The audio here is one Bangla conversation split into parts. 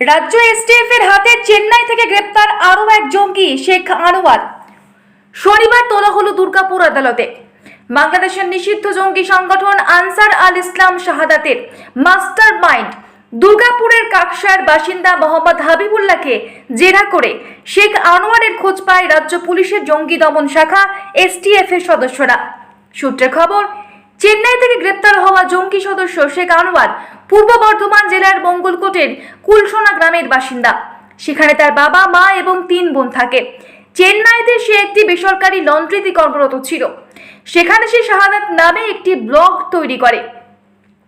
রাজ্য এসটিএফ এর হাতে চেন্নাই থেকে গ্রেপ্তার আরও এক জঙ্গি, শেখ আনোয়ার। শনিবার তোলা হলো দুর্গাপুর আদালতে। বাংলাদেশের নিষিদ্ধ জঙ্গি সংগঠন আনসার আল ইসলাম শাহাদাতের মাস্টার মাইন্ড দুর্গাপুরের কাকসার বাসিন্দা মোহাম্মদ হাবিবুল্লাহকে জেরা করে শেখ আনোয়ারের খোঁজ পায় রাজ্য পুলিশের জঙ্গি দমন শাখা এসটিএফ এর সদস্যরা। সূত্রে খবর, চেন্নাই থেকে গ্রেপ্তার হওয়া জঙ্গি সদস্য শেখ আনোয়ার পূর্ব বর্ধমান জেলার মঙ্গলকোটের কুলসোনা গ্রামের বাসিন্দা। সেখানে তার বাবা, মা এবং তিন বোন থাকে। চেন্নাইতে সে একটি বেসরকারি লন্ড্রিতে কর্মরত ছিল। সেখানে সে শাহাদাত নামে একটি ব্লগ তৈরি করে।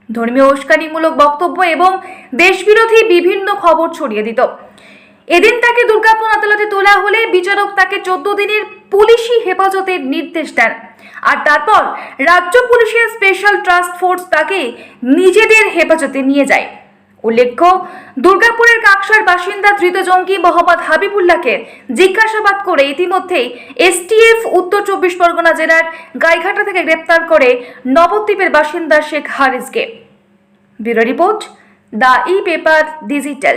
ধর্মীয় উস্কানিমূলক বক্তব্য এবং দেশবিরোধী বিভিন্ন খবর ছড়িয়ে দিত। এদিন তাকে দুর্গাপুর আদালতে তোলা হলে বিচারক তাকে চোদ্দ দিনের পুলিশি হেফাজতের নির্দেশ দেন। আর তারপর রাজ্য পুলিশের স্পেশাল টাস্ক ফোর্স তাকে নিজেদের হেফাজতে নিয়ে যায়। উল্লেখ্য, দুর্গাপুরের কাকসার বাসিন্দা ধৃত জঙ্গি মোহাম্মদ হাবিবুল্লাহকে জিজ্ঞাসাবাদ করে ইতিমধ্যেই এসটিএফ উত্তর চব্বিশ পরগনা জেলার গাইঘাটা থেকে গ্রেপ্তার করে নবদ্বীপের বাসিন্দা Sheikh হারিসকে। Bureau report, the e paper digital.